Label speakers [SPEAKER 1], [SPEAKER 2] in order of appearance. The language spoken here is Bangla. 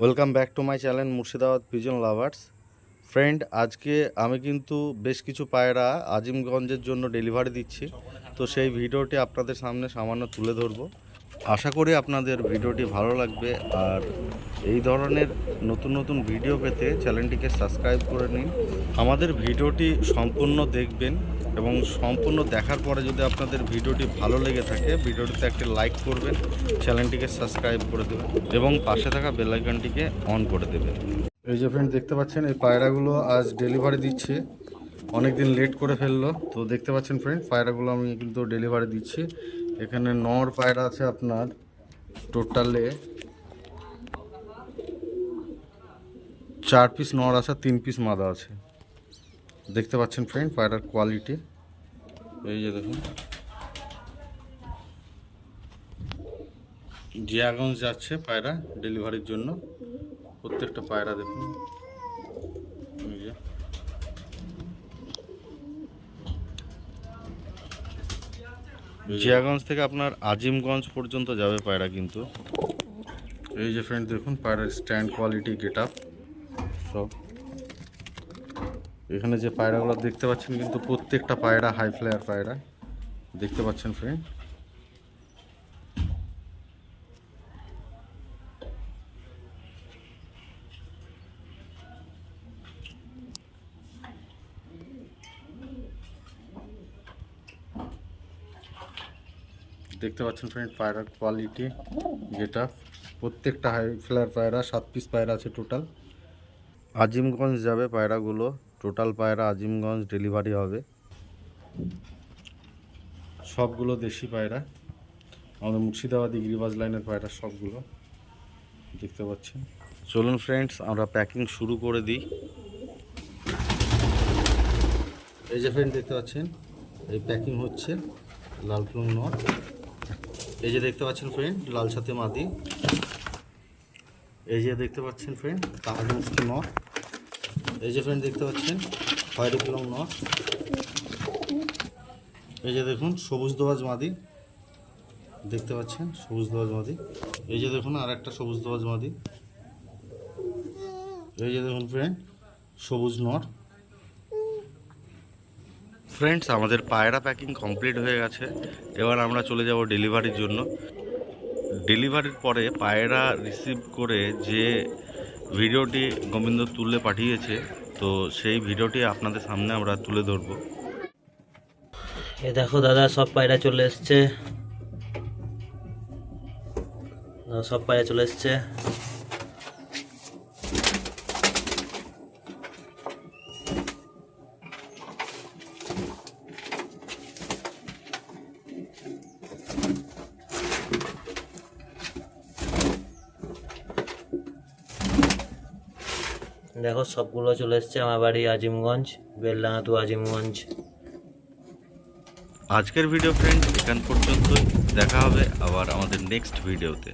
[SPEAKER 1] Welcome back to my channel Murshidabad pigeon lovers friend আজকে আমি কিন্তু বেশ কিছু পায়রা আজিমগঞ্জের জন্য ডেলিভারি দিচ্ছি। তো সেই ভিডিওটি আপনাদের সামনে সামান্য তুলে ধরবো। আশা করি আপনাদের ভিডিওটি ভালো লাগবে আর এই ধরনের নতুন নতুন ভিডিও পেতে চ্যানেলটিকে সাবস্ক্রাইব করে নিন। আমাদের ভিডিওটি সম্পূর্ণ দেখবেন এবং সম্পূর্ণ দেখার পরে যদি আপনাদের ভিডিওটি ভালো লেগে থাকে, ভিডিওটিতে একটি লাইক করবেন, চ্যানেলটিকে সাবস্ক্রাইব করে দেবেন এবং পাশে থাকা বেল আইকনটিকে অন করে দেবেন। এই যে ফ্রেন্ড দেখতে পাচ্ছেন, এই পায়রাগুলো আজ ডেলিভারি দিচ্ছে। অনেক দিন লেট করে ফেলল। তো দেখতে পাচ্ছেন ফ্রেন্ড পায়রাগুলো আমি কিন্তু ডেলিভারি দিচ্ছি। এখানে নর পায়রা আছে আপনার টোটালে চার পিস নর আছে, তিন পিস মাদা আছে। দেখতে পাচ্ছেন ফ্রেন্ড পায়রার কোয়ালিটি এই যে দেখুন। জিয়াগঞ্জ যাচ্ছে পায়রা ডেলিভারির জন্য। প্রত্যেকটা পায়রা দেখুন। জিয়াগঞ্জ থেকে আপনার আজিমগঞ্জ পর্যন্ত যাবে পায়রা কিন্তু। এই যে ফ্রেন্ড দেখুন, পায়রার স্ট্যান্ড কোয়ালিটি গেট আপ সব। এখানে যে পায়রাগুলো দেখতে পাচ্ছেন কিন্তু প্রত্যেকটা পায়রা হাই ফ্লায়ার পায়রা, দেখতে পাচ্ছেন ফ্রেন্ড দেখতে পাচ্ছেন ফ্রেন্ড পায়রার কোয়ালিটি যেটা। প্রত্যেকটা হাই ফ্লায়ার পায়রা, সাত পিস পায়রা আছে টোটাল আজিমগঞ্জ যাবে পায়রাগুলো। টোটাল পায়রা আজিমগঞ্জ ডেলিভারি হবে। সবগুলো দেশি পায়রা। আমাদের মুর্শিদাবাদী গিরিবাজ লাইনের পায়রা সবগুলো। দেখতে পাচ্ছেন। চলুন ফ্রেন্ডস আমরা প্যাকিং শুরু করে দিই। এই যে ফ্রেন্ড দেখতে পাচ্ছেন? এই প্যাকিং হচ্ছে লাল ফ্লুম নট। এই যে দেখতে পাচ্ছেন ফ্রেন্ড লাল সাথে মাদি। এই যে দেখতে পাচ্ছেন ফ্রেন্ড তাহার মুক্তি নট। এই যে ফ্রেন্ড দেখতে পাচ্ছেন খয়েরি ফ্লুম নট এই যে দেখুন, সবুজ দোয়াজ মাদি। দেখতে পাচ্ছেন, সবুজ দোয়াজ মাদি। এই যে দেখুন, আর একটা সবুজ দোয়াজ মাদি। এই যে দেখুন ফ্রেন্ড সবুজ নট ফ্রেন্ডস আমাদের পায়রা প্যাকিং কমপ্লিট হয়ে গেছে। এবার আমরা চলে যাব ডেলিভারির জন্য। ডেলিভারির পরে পায়রা রিসিভ করে যে ভিডিওটি গোবিন্দ তুলে পাঠিয়েছে, তো সেই ভিডিওটি আপনাদের সামনে আমরা তুলে ধরবো।
[SPEAKER 2] এ দেখো দাদা, সব পায়রা চলে এসছে। সব পায়রা চলে এসছে। দেখো, সবগুলো চলে এসছে আমার বাড়ি আজিমগঞ্জ বেলডাঙা আজিমগঞ্জ।
[SPEAKER 1] আজকের ভিডিও ফ্রেন্ড এখান পর্যন্তই। দেখা হবে আবার আমাদের নেক্সট ভিডিওতে